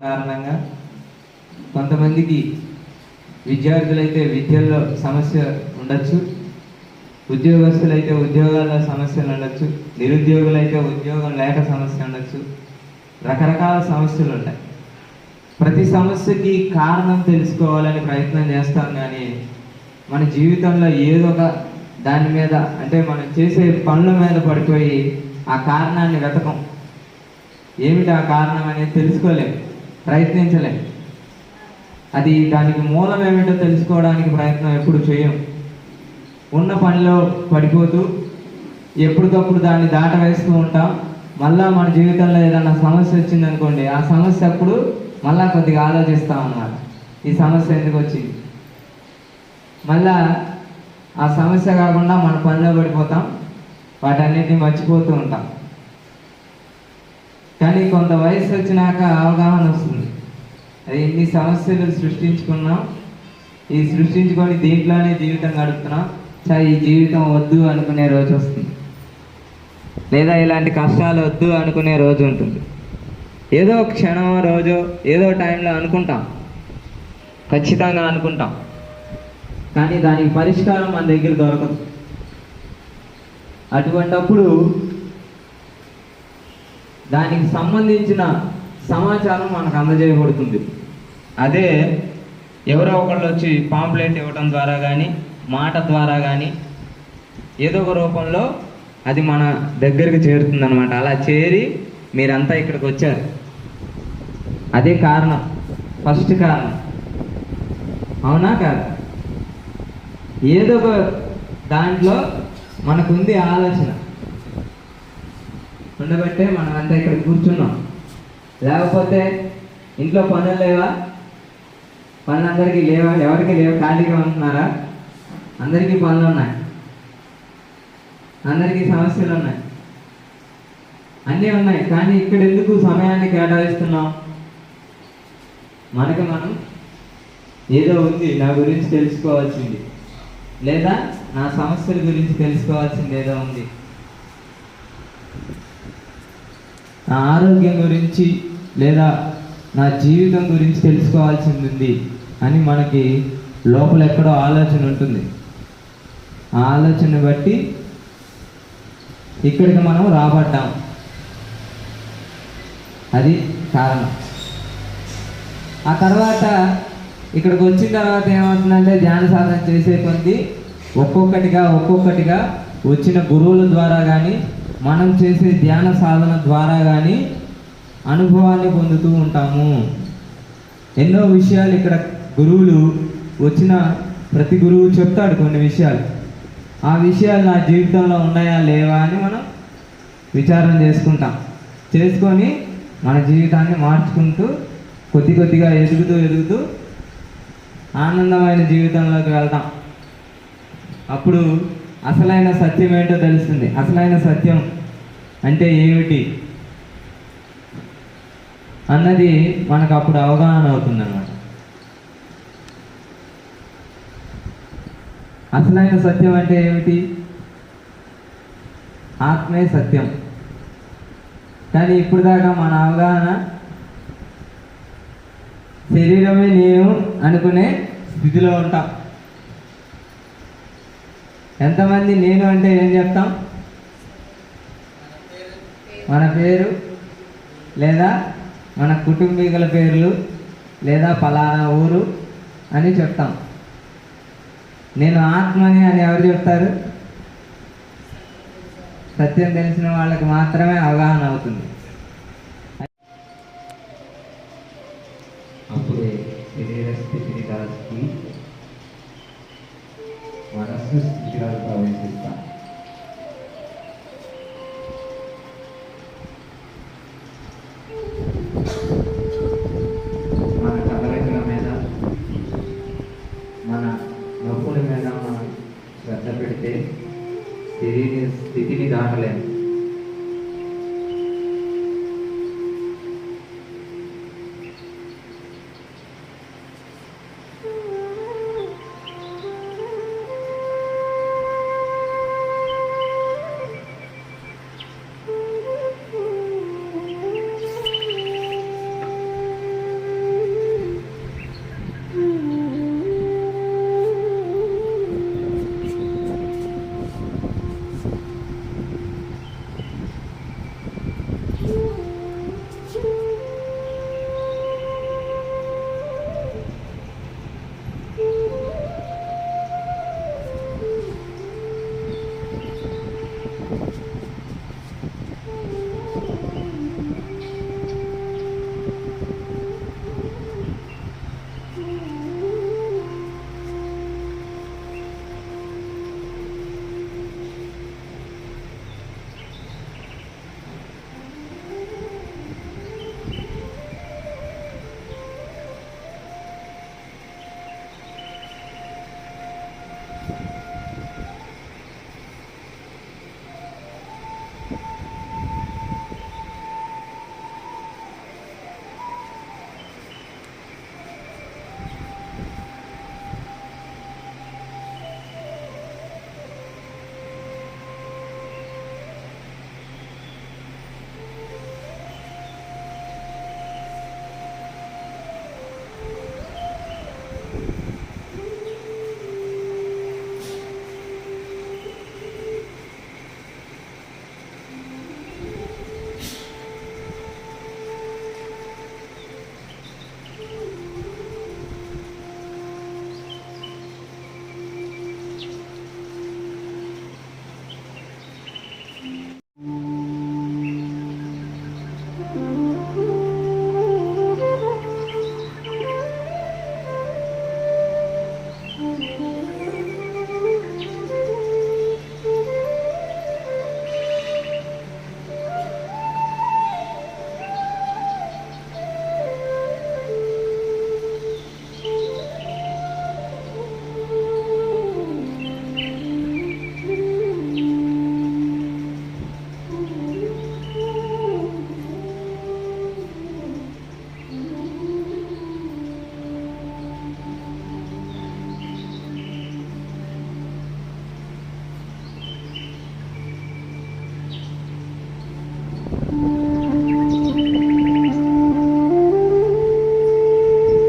కారణంగా కొంతమందికి విద్యార్థులైతే విద్యల్లో సమస్య ఉండొచ్చు ఉద్యోగస్తులైతే ఉద్యోగాల్లో సమస్యలు ఉండొచ్చు నిరుద్యోగులైతే ఉద్యోగం లేక సమస్య ఉండొచ్చు రకరకాల సమస్యలు ఉంటాయి. ప్రతి సమస్యకి కారణం తెలుసుకోవాలని ప్రయత్నం చేస్తాం కానీ మన జీవితంలో ఏదో ఒక దాని మీద అంటే మనం చేసే పనుల మీద పడిపోయి ఆ కారణాన్ని వెతకం. ఏమిటి ఆ కారణం అనేది తెలుసుకోలేం. ప్రయత్నించలేం. అది దానికి మూలం ఏమిటో తెలుసుకోవడానికి ప్రయత్నం ఎప్పుడు చేయం. ఉన్న పనిలో పడిపోతూ ఎప్పటికప్పుడు దాన్ని దాటవేస్తూ ఉంటాం. మళ్ళా మన జీవితంలో ఏదైనా సమస్య వచ్చిందనుకోండి ఆ సమస్య అప్పుడు మళ్ళా కొద్దిగా ఆలోచిస్తాం అన్నమాట. ఈ సమస్య ఎందుకు వచ్చింది? మళ్ళా ఆ సమస్య కాకుండా మన పనిలో పడిపోతాం. వాటన్నిటిని మర్చిపోతూ ఉంటాం. కానీ కొంత వయసు వచ్చినాక అవగాహన వస్తుంది. ఎన్ని సమస్యలు సృష్టించుకున్నా. ఈ సృష్టించుకొని దీంట్లోనే జీవితం గడుపుతున్నా. చా ఈ జీవితం వద్దు అనుకునే రోజు వస్తుంది. లేదా ఇలాంటి కష్టాలు వద్దు అనుకునే రోజు ఉంటుంది. ఏదో క్షణం రోజు ఏదో టైంలో అనుకుంటాం. ఖచ్చితంగా అనుకుంటాం. కానీ దానికి పరిష్కారం మన దగ్గర దొరకదు. అటువంటప్పుడు దానికి సంబంధించిన సమాచారం మనకు అందజేయబడుతుంది. అదే ఎవరో ఒకళ్ళు వచ్చి పాంప్లెట్ ఇవ్వడం ద్వారా కానీ మాట ద్వారా కానీ ఏదో ఒక రూపంలో అది మన దగ్గరికి చేరుతుందనమాట అలా చేరి మీరంతా ఇక్కడికి వచ్చారు. అదే కారణం. ఫస్ట్ కారణం. అవునా కాదు? ఏదో ఒక దాంట్లో మనకుంది ఆలోచన. ఉండబట్టే మనం అంతా ఇక్కడ కూర్చున్నాం. లేకపోతే ఇంట్లో పనులు లేవా? పనులు అందరికీ లేవా? ఎవరికి లేవు? ఖాళీగా ఉంటున్నారా? అందరికీ పనులు ఉన్నాయి. అందరికీ సమస్యలు ఉన్నాయి. అన్నీ ఉన్నాయి. కానీ ఇక్కడ ఎందుకు సమయాన్ని కేటాయిస్తున్నాం? మనకి మనం ఏదో ఉంది. నా గురించి తెలుసుకోవాల్సింది. లేదా నా సమస్యల గురించి తెలుసుకోవాల్సింది ఏదో ఉంది. నా ఆరోగ్యం గురించి లేదా నా జీవితం గురించి తెలుసుకోవాల్సింది ఉంది అని మనకి లోపల ఎక్కడో ఆలోచన ఉంటుంది. ఆ ఆలోచన బట్టి ఇక్కడికి మనం రాబడ్డాం. అది కారణం. ఆ తర్వాత ఇక్కడికి వచ్చిన తర్వాత ఏమవుతుందంటే ధ్యాన సాధన చేసే కొద్ది ఒక్కొక్కటిగా ఒక్కొక్కటిగా వచ్చిన గురువుల ద్వారా కానీ మనం చేసే ధ్యాన సాధన ద్వారా కానీ అనుభవాన్ని పొందుతూ ఉంటాము. ఎన్నో విషయాలు ఇక్కడ గురువులు వచ్చిన ప్రతి గురువు చెప్తాడు కొన్ని విషయాలు. ఆ విషయాలు నా జీవితంలో ఉన్నాయా లేవా అని మనం విచారం చేసుకుంటాం. చేసుకొని మన జీవితాన్ని మార్చుకుంటూ కొద్ది కొద్దిగా ఎదుగుతూ ఎదుగుతూ ఆనందమైన జీవితంలోకి వెళ్తాం. అప్పుడు అసలైన సత్యం ఏంటో తెలుస్తుంది. అసలైన సత్యం అంటే ఏమిటి? అన్నది మనకు అప్పుడు అవగాహన అవుతుంది అన్నమాట అసలైన సత్యం అంటే ఏమిటి? ఆత్మే సత్యం. కానీ ఇప్పుడు దాకా మన అవగాహన శరీరమే నేను అనుకునే స్థితిలో ఉంటాం. ఎంతమంది నేను అంటే ఏం చెప్తాం? మన పేరు. లేదా మన కుటుంబీకుల పేర్లు లేదా ఫలానా ఊరు అని చెప్తాం. నేను ఆత్మని అని ఎవరు చెప్తారు? సత్యం తెలిసిన వాళ్ళకి మాత్రమే అవగాహన అవుతుంది. అప్పుడే శరీర స్థితిని దాచి మనస్సు స్థితి భావించాలి